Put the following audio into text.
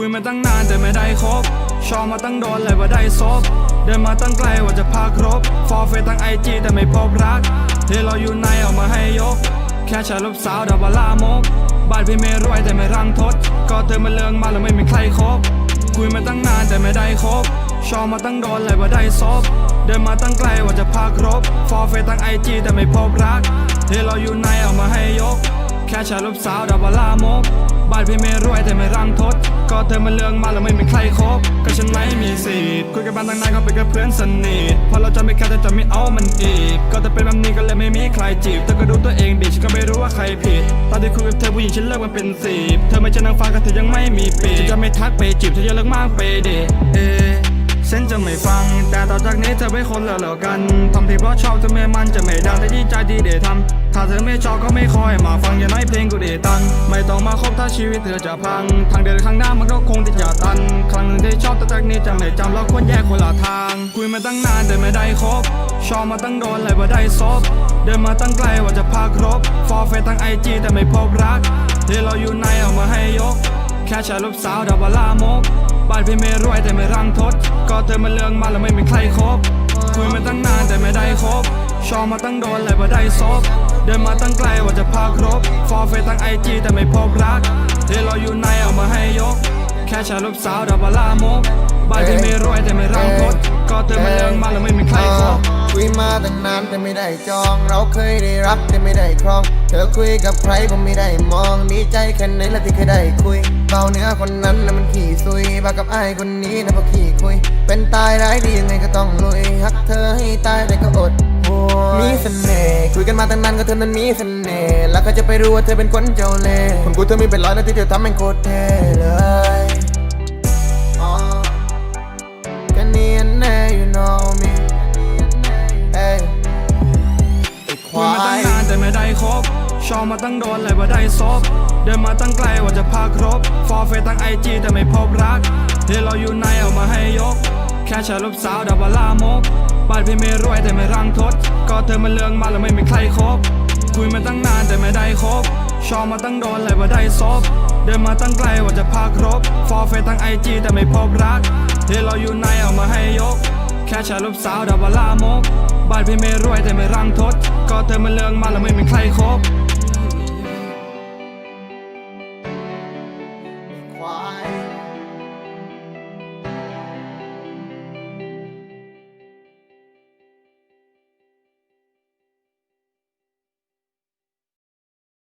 คุยมาตั้งนานแต่ไม่ได้คบชอบมาตั้งโดนเลยว่าได้ซบเดินมาตั้งไกลว่าจะพาครบ ฟอร์เฟตั้งไอจีแต่ไม่พบรักเฮ้เราอยู่ในเอามาให้ยก แค่ชายลบสาวดับบลามกบ้านพี่ไม่รวยแต่ไม่รังทด ก็เธอมาเลืองมาแล้วไม่มีใครคบ คุยมาตั้งนานแต่ไม่ได้คบ ชอบมาตั้งโดนเลยว่าได้ซบเดินมาตั้งไกลว่าจะพาครบ ฟอร์เฟตั้งไอจีแต่ไม่พบรักเฮ้เราอยู่ในเอามาให้ยก แค่ชายลบสาวดับบลามกบ้านพี่ไม่รวยแต่ไม่รังทด ก็เธอมาเลืองมาแล้วไม่มีใครคบ ก็ฉันไม่มีสิทธิ์คุยกันมานตั้งนานก็เป็นแค่เพื่อนสนิทพอเราจะไม่แค่แต่จะไม่เอามันอีก ก็จะเป็นแบบนี้ก็เลยไม่มีใครจีบเธอก็ดูตัวเองดิฉันก็ไม่รู้ว่าใครผิด ตอนที่คุยกับเธอผู้หญิงฉันเลิกมันเป็นสิบเธอไม่ใช่นางฟ้าก็เธอยังไม่มีปีกฉันจะไม่ทักไปจีบเธอจะเลิกมากไปเดะเอ ฉันจะไม่ฟัง แต่ต่อจากนี้เธอเป็นคนเลิกๆกันทำที่เพราะชอบเธอไม่มันจะไม่ดังแต่ที่ใจดีเดทำถ้าเธอไม่ชอบก็ไม่คอยมาฟังอย่าน้อยเพลงกูเดตัน ไม่ต้องมาคบถ้าชีวิตเธอจะพัง ทางเดินข้างหน้ามันก็คงที่จะตัน ครั้งหนึ่งที่ชอบแต่จากนี้จะไม่จำเราควรแยกคนละทาง คุยมาตั้งนานแต่ไม่ได้คบ ชอบมาตั้งโดนเลยว่าได้ซบเดินมาตั้งไกลว่าจะพาครบ ฟอร์เฟตั้งไอจีแต่ไม่พบรักเฮ้เราอยู่ในเอามาให้ยก แค่ชายลบสาวดับบลามก บ้านพี่ไม่รวยแต่ไม่รังทด ก็เธอมาเลืองมาแล้วไม่มีใครคบ คุยมาตั้งนานแต่ไม่ได้คบ ชอบมาตั้งโดนเลยว่าได้ซบ เดินมาตั้งไกลว่าจะพาครบ ฟอร์เฟตั้งไอจีแต่ไม่พบรักเฮ้เรออยู่ในเอามาให้ยก แค่ชายลบสาวดับบลามกบ้านพี่ไม่รวยแต่ไม่รังทด ก็เธอมาเลืองมาแล้วไม่มีใครคบ คุยมาตั้งนานแต่ไม่ได้จอง เราเคยได้รักแต่ไม่ได้ครอง เธอคุยกับใครผมไม่ได้มองดีใจแค่ไหนละที่เคยได้คุยเบาเนื้อคนนั้นนะมันขี้ซุยบากับไอ้ายคนนี้นะพอขี้คุย เป็นตายร้ายดียังไงก็ต้องลุยฮักเธอให้ตายแต่ก็อดโวยมีเสน่ห์คุยกันมาตั้งนานก็เธอนั้นมีเสน่ห์แล้วก็จะไปรู้ว่าเธอเป็นคนเจ้าเล่ห์คนกูเธอมีเป็นร้อยนะที่เธอทำเป็นโคตรเท่เลย ชอบมาตั้งโดนเลยว่าได้ซบเดินมาตั้งไกลว่าจะพาครบ ฟอร์เฟตั้งไอจีแต่ไม่พบรักเฮ้เราอยู่ในเอามาให้ยก แค่ชายลบสาวดับบลามกบ้านพี่ไม่รวยแต่ไม่รังทด ก็เธอมาเลืองมาแล้วไม่มีใครคบคุยมาตั้งนานแต่ไม่ได้คบชอบมาตั้งโดนเลยว่าได้ซบเดินมาตั้งไกลว่าจะพาครบ ฟอร์เฟตั้งไอจีแต่ไม่พบรักเฮ้เราอยู่ในเอามาให้ยก แค่ชายลบสาวดับบลามกบ้านพี่ไม่รวยแต่ไม่รังทด ก็เธอมาเลืองมาแล้วไม่มีใครคบ